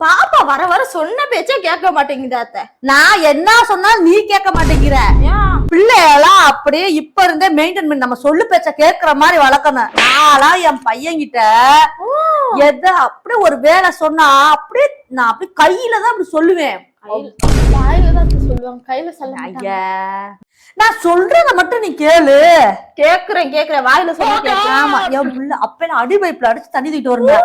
பாப்பா வர வர சொன்ன பேச்சே கேட்க மாட்டேங்குது அத்தை. நான் என்ன சொன்னாலும் நீ கேட்க மாட்டேங்கிற. பிள்ளையெல்லாம் அப்படியே இப்ப இருந்தே மெயின்டைன் பண்ணி நம்ம சொல்லு பேச்ச கேக்குற மாதிரி வளர்க்கணும். நான்லாம் என் பையன் கிட்ட எதை அப்படியே ஒரு வேலை சொன்னா அப்படியே நான் அப்படியே கையில தான் அப்படி சொல்லுவேன். நான் சொல்றத மட்டும் நீ கேளு. கேக்குறேன் கேக்குறேன் வாயில சொல்ல ஆமா. என் புள்ள அப்ப அடி பைப்ல அடிச்சு தண்ணி தூக்கிட்டு வருங்க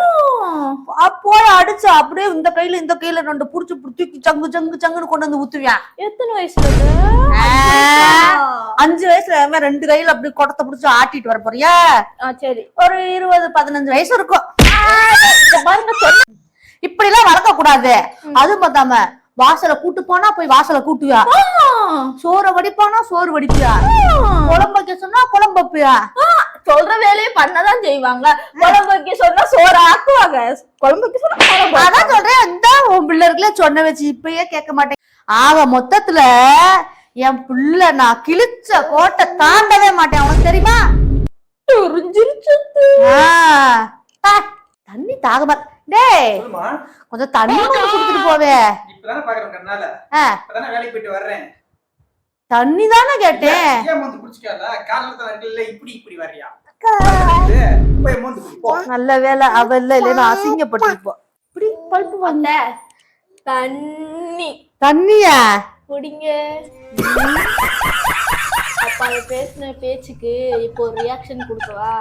போய் அடிச்சு அப்படியே இந்த கையில இந்த கையில ரெண்டு புடிச்சு தூக்கி சங்கு சங்கு சங்குன்னு கொண்டு வந்து ஊத்துவேன். எத்தனை வயசுல? அஞ்சு வயசுல அவன் ரெண்டு கையில அப்படி குடத்தை புடிச்சு ஆட்டிட்டு வர போறியா? சரி. ஒரு இருபது பதினஞ்சு வயசு இருக்கும். இப்படி எல்லாம் வளர்க்க கூடாது அது பார்த்தாம வாசலை கூட்டு போனா போய் வாசலை கூட்டுவியா? சோறு வடிப்பானா சோறு வடிப்பியா? குழம்பு வைக்க சொன்னா குழம்பு வைப்பியா? சொல்ற வேலையை பண்ணதான் செய்வாங்க குழம்பு வைக்க சொன்னா சோறு ஆக்குவாங்க குழம்பு வைக்க சொன்னா குழம்பு அதான் சொல்றேன். இந்த உன் பிள்ளைகளே சொன்ன வச்சு இப்பயே கேட்க மாட்டேன். ஆக மொத்தத்துல என் பிள்ளை நான் கிழிச்ச கோட்டை தாண்டவே மாட்டேன். உனக்கு தெரியுமா? தண்ணி தாகமா டேய் சொல்லுமா? கொஞ்சம் தண்ணி குடுத்துட்டு போவே. தண்ணி தானே கேட்டேன். இப்படி இப்படி வர்றியா? நல்ல வேலை அவ இல்ல இல்லைன்னா அசிங்கப்பட்டிருப்போம் இப்படி பல்பு வந்த. தண்ணி. தண்ணியா? குடிங்க. அப்பா பேசின பேச்சுக்கு இப்போ ஒரு ரியாக்ஷன் கொடுக்கவா?